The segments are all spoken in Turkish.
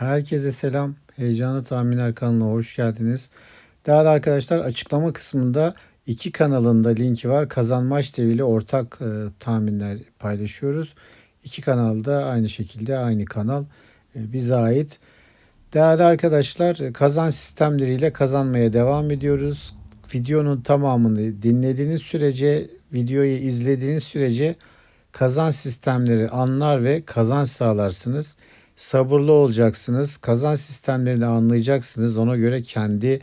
Herkese selam. Heyecanlı Tahminler kanalına hoş geldiniz. Değerli arkadaşlar açıklama kısmında iki kanalında linki var. Kazanmaç TV ile ortak e, tahminler paylaşıyoruz. İki kanalda aynı şekilde aynı kanal e, bize ait. Değerli arkadaşlar e, kazan sistemleriyle kazanmaya devam ediyoruz. Videonun tamamını dinlediğiniz sürece, videoyu izlediğiniz sürece kazan sistemleri anlar ve kazanç sağlarsınız. Sabırlı olacaksınız. Kazan sistemlerini anlayacaksınız. Ona göre kendi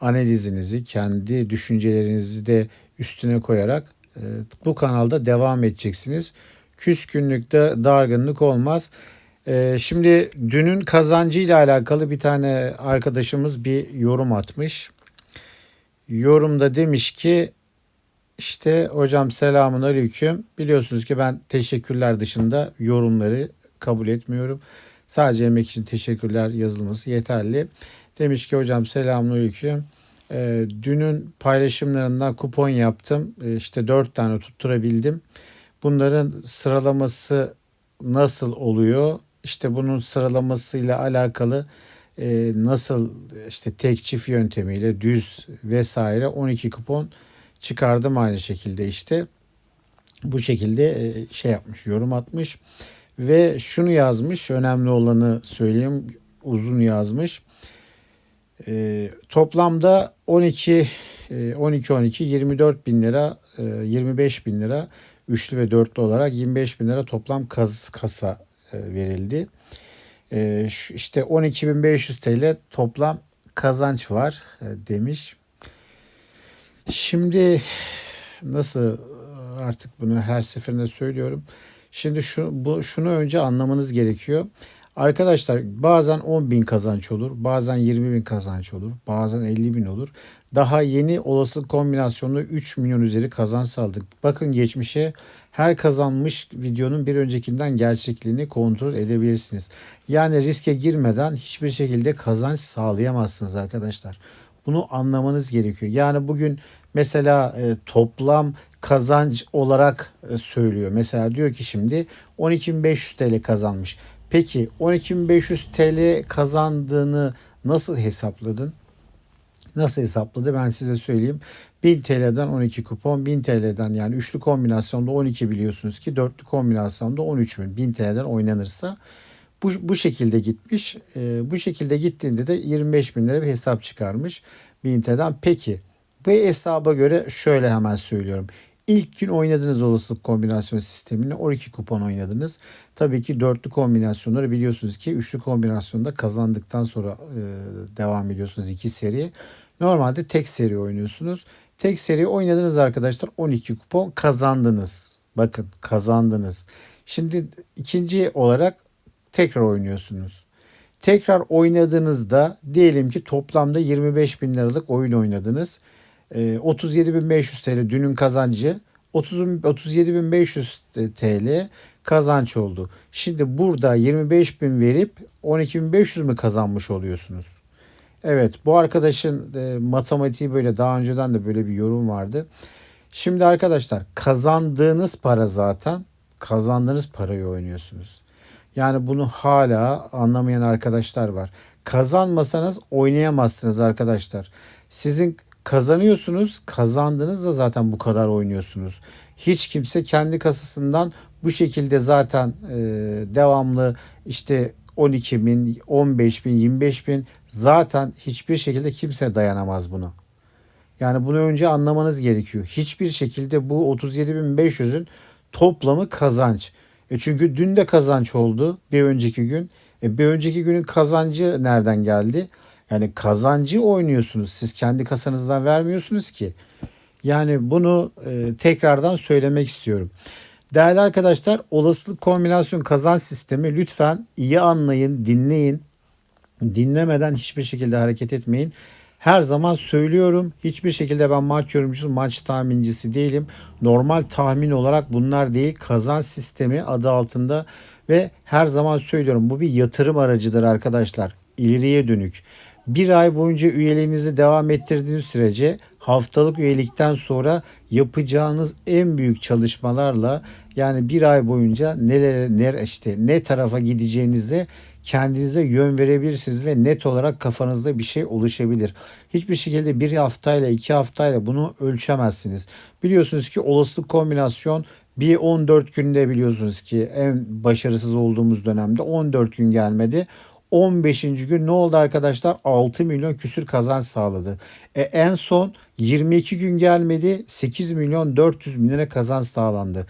analizinizi, kendi düşüncelerinizi de üstüne koyarak e, bu kanalda devam edeceksiniz. Küskünlükte dargınlık olmaz. E, şimdi dünün kazancı ile alakalı bir tane arkadaşımız bir yorum atmış. Yorumda demiş ki işte hocam selamun aleyküm. Biliyorsunuz ki ben teşekkürler dışında yorumları kabul etmiyorum. Sadece emek için teşekkürler yazılması yeterli. Demiş ki hocam selamun aleyküm. E, dünün paylaşımlarından kupon yaptım. E, işte dört tane tutturabildim. Bunların sıralaması nasıl oluyor? İşte bunun sıralamasıyla alakalı e, nasıl işte tek çift yöntemiyle düz vesaire 12 kupon çıkardım aynı şekilde işte. Bu şekilde e, şey yapmış, yorum atmış ve şunu yazmış. Önemli olanı söyleyeyim. Uzun yazmış. E, toplamda 12 12 12 24 bin lira e, 25 bin lira üçlü ve dörtlü olarak 25 bin lira toplam kas, kasa e, verildi. E, şu, işte 12.500 TL toplam kazanç var e, demiş. Şimdi nasıl artık bunu her seferinde söylüyorum. Şimdi şu, bu, şunu önce anlamanız gerekiyor. Arkadaşlar bazen 10 bin kazanç olur, bazen 20 bin kazanç olur, bazen 50 bin olur. Daha yeni olası kombinasyonda 3 milyon üzeri kazanç sağladık. Bakın geçmişe her kazanmış videonun bir öncekinden gerçekliğini kontrol edebilirsiniz. Yani riske girmeden hiçbir şekilde kazanç sağlayamazsınız arkadaşlar. Bunu anlamanız gerekiyor. Yani bugün mesela e, toplam kazanç olarak e, söylüyor. Mesela diyor ki şimdi 12.500 TL kazanmış. Peki 12.500 TL kazandığını nasıl hesapladın? Nasıl hesapladı ben size söyleyeyim. 1000 TL'den 12 kupon, 1000 TL'den yani üçlü kombinasyonda 12 biliyorsunuz ki dörtlü kombinasyonda 13 bin. 1000 TL'den oynanırsa bu, bu şekilde gitmiş. E, bu şekilde gittiğinde de 25 bin lira bir hesap çıkarmış 1000 TL'den. Peki bu hesaba göre şöyle hemen söylüyorum. İlk gün oynadığınız olasılık kombinasyon sistemini 12 kupon oynadınız. Tabii ki dörtlü kombinasyonları biliyorsunuz ki üçlü kombinasyonda kazandıktan sonra e, devam ediyorsunuz iki seri. Normalde tek seri oynuyorsunuz. Tek seri oynadınız arkadaşlar 12 kupon kazandınız. Bakın kazandınız. Şimdi ikinci olarak tekrar oynuyorsunuz. Tekrar oynadığınızda diyelim ki toplamda 25 bin liralık oyun oynadınız. 37.500 TL dünün kazancı 30 37.500 TL kazanç oldu. Şimdi burada 25.000 verip 12.500 mü kazanmış oluyorsunuz? Evet bu arkadaşın e, matematiği böyle daha önceden de böyle bir yorum vardı. Şimdi arkadaşlar kazandığınız para zaten kazandığınız parayı oynuyorsunuz. Yani bunu hala anlamayan arkadaşlar var. Kazanmasanız oynayamazsınız arkadaşlar. Sizin kazanıyorsunuz. Kazandınız da zaten bu kadar oynuyorsunuz. Hiç kimse kendi kasasından bu şekilde zaten e, devamlı işte 12 bin, 15 bin, 25 bin zaten hiçbir şekilde kimse dayanamaz buna. Yani bunu önce anlamanız gerekiyor. Hiçbir şekilde bu 37.500'ün toplamı kazanç. E çünkü dün de kazanç oldu bir önceki gün. E bir önceki günün kazancı nereden geldi? Yani kazancı oynuyorsunuz. Siz kendi kasanızdan vermiyorsunuz ki. Yani bunu e, tekrardan söylemek istiyorum. Değerli arkadaşlar olasılık kombinasyon kazanç sistemi lütfen iyi anlayın, dinleyin. Dinlemeden hiçbir şekilde hareket etmeyin. Her zaman söylüyorum hiçbir şekilde ben maç yorumcusu, maç tahmincisi değilim. Normal tahmin olarak bunlar değil kazanç sistemi adı altında ve her zaman söylüyorum bu bir yatırım aracıdır arkadaşlar. İleriye dönük. Bir ay boyunca üyeliğinizi devam ettirdiğiniz sürece haftalık üyelikten sonra yapacağınız en büyük çalışmalarla yani bir ay boyunca nelere, nere işte ne tarafa gideceğinizi kendinize yön verebilirsiniz ve net olarak kafanızda bir şey oluşabilir. Hiçbir şekilde bir haftayla iki haftayla bunu ölçemezsiniz. Biliyorsunuz ki olasılık kombinasyon bir 14 günde biliyorsunuz ki en başarısız olduğumuz dönemde 14 gün gelmedi. 15. gün ne oldu arkadaşlar? 6 milyon küsür kazanç sağladı. E, en son 22 gün gelmedi 8 milyon 400 bin lira kazanç sağlandı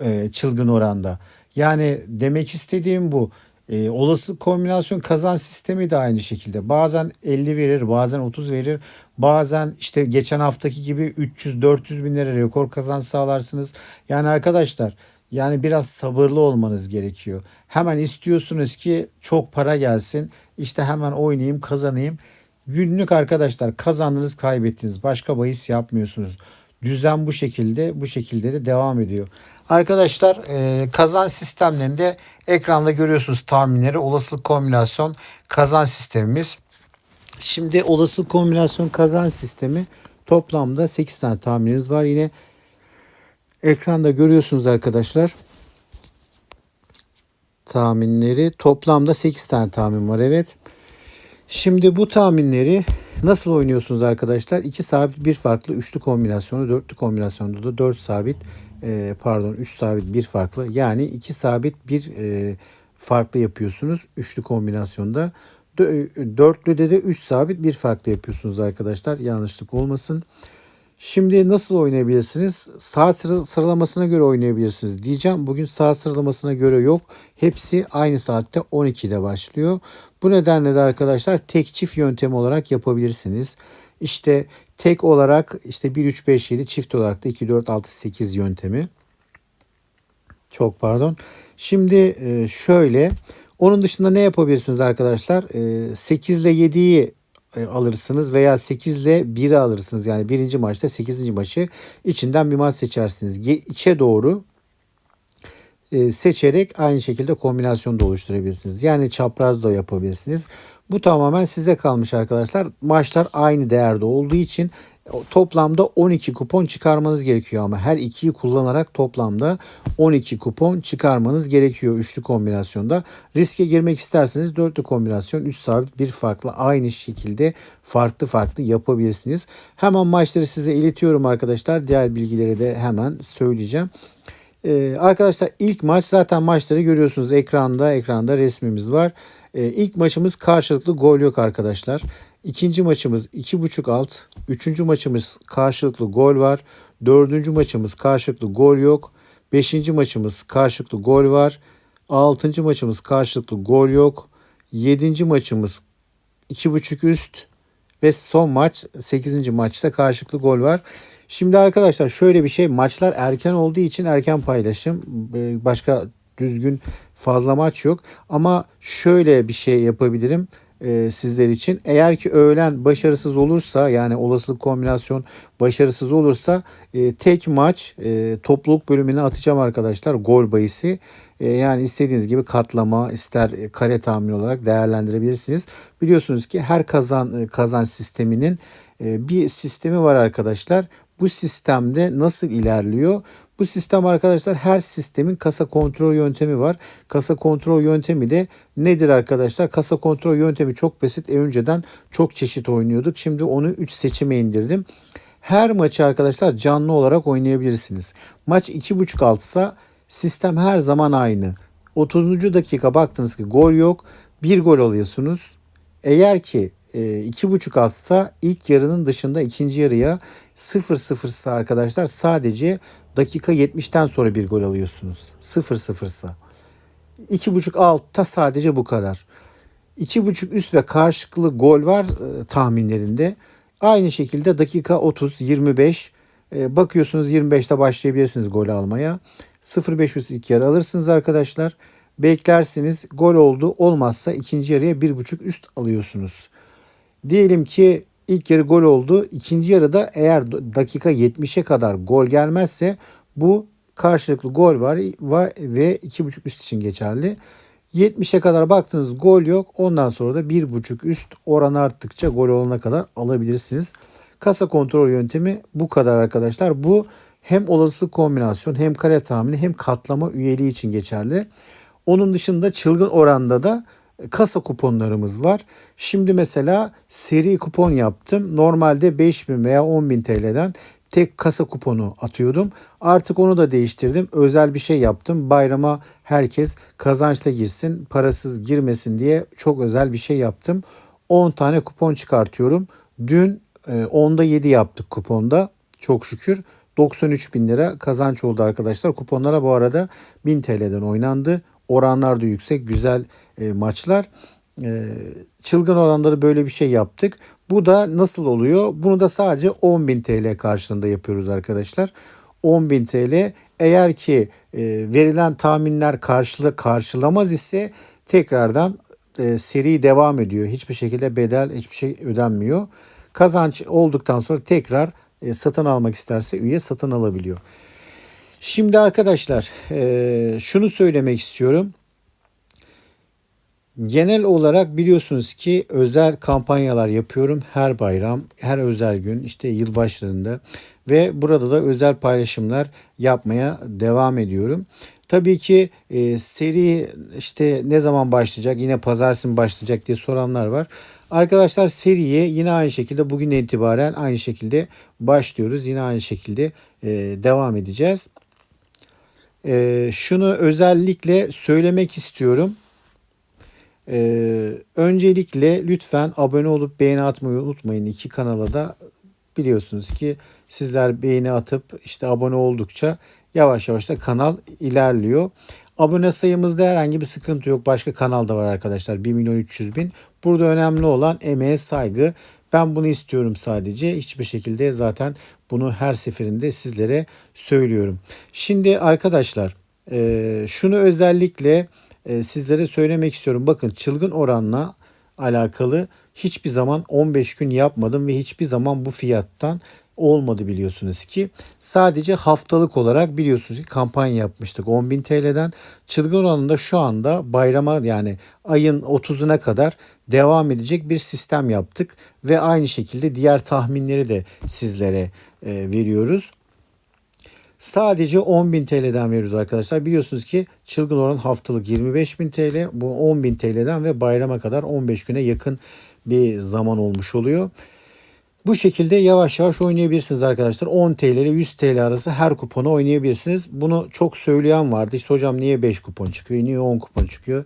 e, çılgın oranda. Yani demek istediğim bu. E, olası kombinasyon kazan sistemi de aynı şekilde. Bazen 50 verir, bazen 30 verir. Bazen işte geçen haftaki gibi 300-400 bin lira rekor kazanç sağlarsınız. Yani arkadaşlar yani biraz sabırlı olmanız gerekiyor. Hemen istiyorsunuz ki çok para gelsin. İşte hemen oynayayım, kazanayım. Günlük arkadaşlar kazandınız, kaybettiniz. Başka bahis yapmıyorsunuz. Düzen bu şekilde, bu şekilde de devam ediyor. Arkadaşlar e, kazan sistemlerinde ekranda görüyorsunuz tahminleri. Olasılık kombinasyon kazan sistemimiz. Şimdi olasılık kombinasyon kazan sistemi toplamda 8 tane tahmininiz var. Yine ekranda görüyorsunuz arkadaşlar. Tahminleri toplamda 8 tane tahmin var evet. Şimdi bu tahminleri nasıl oynuyorsunuz arkadaşlar? 2 sabit bir farklı üçlü kombinasyonu, dörtlü kombinasyonda da 4 sabit e, pardon 3 sabit bir farklı yani 2 sabit bir e, farklı yapıyorsunuz üçlü kombinasyonda. Dörtlüde de 3 sabit bir farklı yapıyorsunuz arkadaşlar. Yanlışlık olmasın. Şimdi nasıl oynayabilirsiniz? Saat sıralamasına göre oynayabilirsiniz diyeceğim. Bugün saat sıralamasına göre yok. Hepsi aynı saatte 12'de başlıyor. Bu nedenle de arkadaşlar tek çift yöntemi olarak yapabilirsiniz. İşte tek olarak işte 1 3 5 7 çift olarak da 2 4 6 8 yöntemi. Çok pardon. Şimdi e, şöyle onun dışında ne yapabilirsiniz arkadaşlar? 8 e, ile 7'yi e, alırsınız veya 8 ile 1'i alırsınız. Yani birinci maçta 8. maçı içinden bir maç seçersiniz. İçe doğru e, seçerek aynı şekilde kombinasyon da oluşturabilirsiniz. Yani çapraz da yapabilirsiniz. Bu tamamen size kalmış arkadaşlar. Maçlar aynı değerde olduğu için toplamda 12 kupon çıkarmanız gerekiyor ama her ikiyi kullanarak toplamda 12 kupon çıkarmanız gerekiyor üçlü kombinasyonda. Riske girmek isterseniz dörtlü kombinasyon 3 sabit bir farklı aynı şekilde farklı farklı yapabilirsiniz. Hemen maçları size iletiyorum arkadaşlar. Diğer bilgileri de hemen söyleyeceğim. Ee, arkadaşlar ilk maç zaten maçları görüyorsunuz ekranda ekranda resmimiz var. Ee, ilk maçımız karşılıklı gol yok arkadaşlar. İkinci maçımız 2.5 alt. Üçüncü maçımız karşılıklı gol var. Dördüncü maçımız karşılıklı gol yok. Beşinci maçımız karşılıklı gol var. Altıncı maçımız karşılıklı gol yok. Yedinci maçımız 2.5 üst. Ve son maç 8. maçta karşılıklı gol var. Şimdi arkadaşlar şöyle bir şey maçlar erken olduğu için erken paylaşım ee, başka düzgün fazla maç yok ama şöyle bir şey yapabilirim e, sizler için. Eğer ki öğlen başarısız olursa yani olasılık kombinasyon başarısız olursa e, tek maç e, topluluk bölümüne atacağım arkadaşlar gol bayisi. Yani istediğiniz gibi katlama ister kare tahmin olarak değerlendirebilirsiniz. Biliyorsunuz ki her kazan kazanç sisteminin bir sistemi var arkadaşlar. Bu sistemde nasıl ilerliyor? Bu sistem arkadaşlar her sistemin kasa kontrol yöntemi var. Kasa kontrol yöntemi de nedir arkadaşlar? Kasa kontrol yöntemi çok basit. E önceden çok çeşit oynuyorduk. Şimdi onu 3 seçime indirdim. Her maçı arkadaşlar canlı olarak oynayabilirsiniz. Maç 2.5 altsa sistem her zaman aynı. 30. dakika baktınız ki gol yok. Bir gol alıyorsunuz. Eğer ki iki buçuk atsa ilk yarının dışında ikinci yarıya 0-0'sa arkadaşlar sadece dakika 70'ten sonra bir gol alıyorsunuz. 0-0'sa. 2.5 altta sadece bu kadar. 2.5 üst ve karşılıklı gol var e, tahminlerinde. Aynı şekilde dakika 30 25 e, bakıyorsunuz 25'te başlayabilirsiniz gol almaya. 0.5 üst ilk yarı alırsınız arkadaşlar. Beklersiniz gol oldu olmazsa ikinci yarıya 1.5 üst alıyorsunuz. Diyelim ki ilk yarı gol oldu. İkinci yarıda eğer dakika 70'e kadar gol gelmezse bu karşılıklı gol var ve 2.5 üst için geçerli. 70'e kadar baktınız gol yok. Ondan sonra da 1.5 üst oran arttıkça gol olana kadar alabilirsiniz. Kasa kontrol yöntemi bu kadar arkadaşlar. Bu hem olasılık kombinasyon hem kare tahmini hem katlama üyeliği için geçerli. Onun dışında çılgın oranda da kasa kuponlarımız var. Şimdi mesela seri kupon yaptım. Normalde 5000 veya 10.000 TL'den tek kasa kuponu atıyordum. Artık onu da değiştirdim. Özel bir şey yaptım. Bayrama herkes kazançla girsin, parasız girmesin diye çok özel bir şey yaptım. 10 tane kupon çıkartıyorum. Dün e, 10'da 7 yaptık kuponda. Çok şükür 93 bin lira kazanç oldu arkadaşlar. Kuponlara bu arada 1000 TL'den oynandı. Oranlar da yüksek. Güzel e, maçlar. E, çılgın oranları böyle bir şey yaptık. Bu da nasıl oluyor? Bunu da sadece 10.000 TL karşılığında yapıyoruz arkadaşlar. 10.000 TL eğer ki e, verilen tahminler karşıla, karşılamaz ise tekrardan e, seri devam ediyor. Hiçbir şekilde bedel hiçbir şey ödenmiyor. Kazanç olduktan sonra tekrar e, satın almak isterse üye satın alabiliyor. Şimdi arkadaşlar e, şunu söylemek istiyorum. Genel olarak biliyorsunuz ki özel kampanyalar yapıyorum her bayram, her özel gün, işte yılbaşlarında ve burada da özel paylaşımlar yapmaya devam ediyorum. Tabii ki e, seri işte ne zaman başlayacak, yine pazartesi mi başlayacak diye soranlar var. Arkadaşlar seriye yine aynı şekilde bugün itibaren aynı şekilde başlıyoruz. Yine aynı şekilde e, devam edeceğiz. E, şunu özellikle söylemek istiyorum. Ee, öncelikle lütfen abone olup beğeni atmayı unutmayın. İki kanala da biliyorsunuz ki sizler beğeni atıp işte abone oldukça yavaş yavaş da kanal ilerliyor. Abone sayımızda herhangi bir sıkıntı yok. Başka kanal da var arkadaşlar. 1 milyon 300 bin. Burada önemli olan emeğe saygı. Ben bunu istiyorum sadece. Hiçbir şekilde zaten bunu her seferinde sizlere söylüyorum. Şimdi arkadaşlar e, şunu özellikle e, sizlere söylemek istiyorum. Bakın çılgın oranla alakalı hiçbir zaman 15 gün yapmadım ve hiçbir zaman bu fiyattan olmadı biliyorsunuz ki. Sadece haftalık olarak biliyorsunuz ki kampanya yapmıştık 10.000 TL'den. Çılgın oranında şu anda bayrama yani ayın 30'una kadar devam edecek bir sistem yaptık. Ve aynı şekilde diğer tahminleri de sizlere e, veriyoruz. Sadece 10.000 TL'den veriyoruz arkadaşlar. Biliyorsunuz ki çılgın oran haftalık 25.000 TL. Bu 10.000 TL'den ve bayrama kadar 15 güne yakın bir zaman olmuş oluyor. Bu şekilde yavaş yavaş oynayabilirsiniz arkadaşlar. 10 TL ile 100 TL arası her kuponu oynayabilirsiniz. Bunu çok söyleyen vardı. İşte hocam niye 5 kupon çıkıyor? Niye 10 kupon çıkıyor?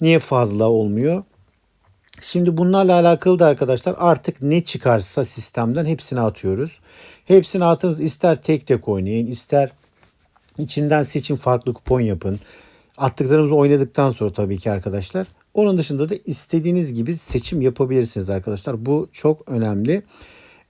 Niye fazla olmuyor? Şimdi bunlarla alakalı da arkadaşlar artık ne çıkarsa sistemden hepsini atıyoruz. Hepsini atınız ister tek tek oynayın ister içinden seçin farklı kupon yapın. Attıklarımızı oynadıktan sonra tabii ki arkadaşlar. Onun dışında da istediğiniz gibi seçim yapabilirsiniz arkadaşlar. Bu çok önemli.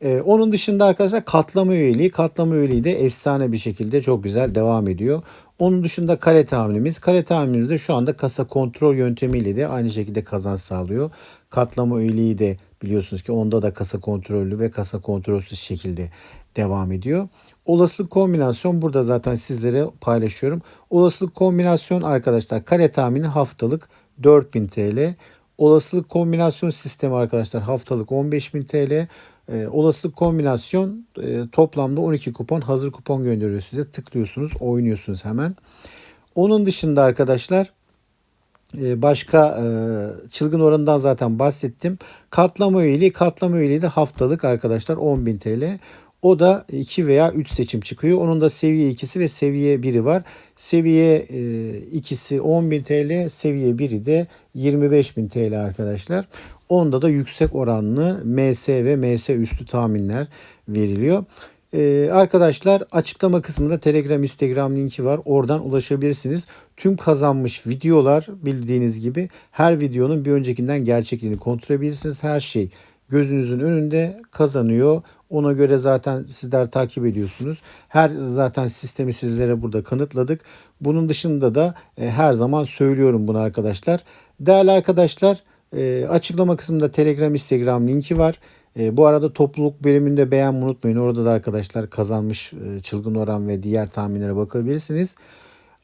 Ee, onun dışında arkadaşlar katlama üyeliği. Katlama üyeliği de efsane bir şekilde çok güzel devam ediyor. Onun dışında kare tahminimiz. Kare tahminimizde şu anda kasa kontrol yöntemiyle de aynı şekilde kazanç sağlıyor. Katlama üyeliği de biliyorsunuz ki onda da kasa kontrollü ve kasa kontrolsüz şekilde devam ediyor. Olasılık kombinasyon burada zaten sizlere paylaşıyorum. Olasılık kombinasyon arkadaşlar kare tahmini haftalık 4000 TL. Olasılık kombinasyon sistemi arkadaşlar haftalık 15.000 TL. E, olasılık kombinasyon e, toplamda 12 kupon hazır kupon gönderiyor size. Tıklıyorsunuz oynuyorsunuz hemen. Onun dışında arkadaşlar e, başka e, çılgın oranından zaten bahsettim. Katlama üyeliği, katlama üyeliği de haftalık arkadaşlar 10.000 TL. O da 2 veya 3 seçim çıkıyor. Onun da seviye 2'si ve seviye 1'i var. Seviye 2'si 10.000 TL, seviye 1'i de 25.000 TL arkadaşlar. Onda da yüksek oranlı MS ve MS üstü tahminler veriliyor. Ee, arkadaşlar açıklama kısmında Telegram, Instagram linki var. Oradan ulaşabilirsiniz. Tüm kazanmış videolar bildiğiniz gibi her videonun bir öncekinden gerçekliğini kontrol edebilirsiniz. Her şey gözünüzün önünde kazanıyor. Ona göre zaten sizler takip ediyorsunuz. Her zaten sistemi sizlere burada kanıtladık. Bunun dışında da e, her zaman söylüyorum bunu arkadaşlar. Değerli arkadaşlar e, açıklama kısmında Telegram, Instagram linki var. E, bu arada topluluk bölümünde beğenmeyi unutmayın. Orada da arkadaşlar kazanmış e, çılgın oran ve diğer tahminlere bakabilirsiniz.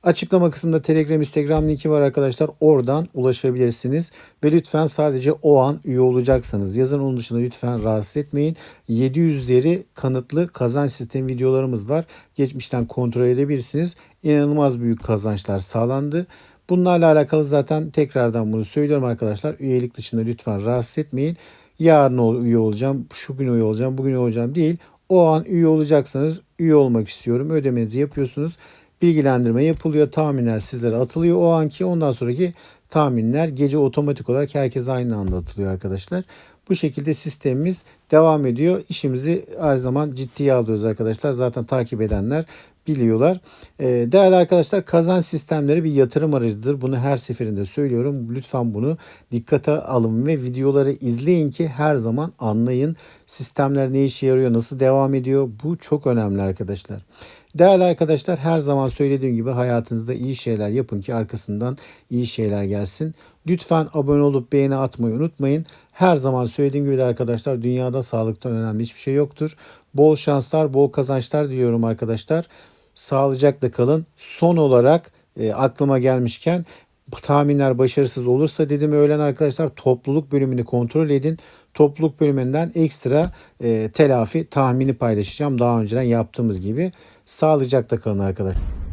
Açıklama kısmında Telegram, Instagram linki var arkadaşlar. Oradan ulaşabilirsiniz. Ve lütfen sadece o an üye olacaksanız yazın onun dışında lütfen rahatsız etmeyin. 700 üzeri kanıtlı kazanç sistemi videolarımız var. Geçmişten kontrol edebilirsiniz. İnanılmaz büyük kazançlar sağlandı. Bunlarla alakalı zaten tekrardan bunu söylüyorum arkadaşlar. Üyelik dışında lütfen rahatsız etmeyin. Yarın üye olacağım, şu gün üye olacağım, bugün üye olacağım değil. O an üye olacaksanız üye olmak istiyorum. Ödemenizi yapıyorsunuz. Bilgilendirme yapılıyor. Tahminler sizlere atılıyor. O anki ondan sonraki tahminler gece otomatik olarak herkese aynı anda atılıyor arkadaşlar. Bu şekilde sistemimiz devam ediyor. İşimizi her zaman ciddiye alıyoruz arkadaşlar. Zaten takip edenler biliyorlar. Ee, değerli arkadaşlar kazanç sistemleri bir yatırım aracıdır. Bunu her seferinde söylüyorum. Lütfen bunu dikkate alın ve videoları izleyin ki her zaman anlayın. Sistemler ne işe yarıyor, nasıl devam ediyor. Bu çok önemli arkadaşlar. Değerli arkadaşlar her zaman söylediğim gibi hayatınızda iyi şeyler yapın ki arkasından iyi şeyler gelsin. Lütfen abone olup beğeni atmayı unutmayın. Her zaman söylediğim gibi de arkadaşlar dünyada sağlıktan önemli hiçbir şey yoktur. Bol şanslar, bol kazançlar diliyorum arkadaşlar. Sağlıcakla kalın. Son olarak e, aklıma gelmişken tahminler başarısız olursa dedim öğlen arkadaşlar topluluk bölümünü kontrol edin. Topluluk bölümünden ekstra e, telafi tahmini paylaşacağım. Daha önceden yaptığımız gibi. Sağlıcakla kalın arkadaşlar.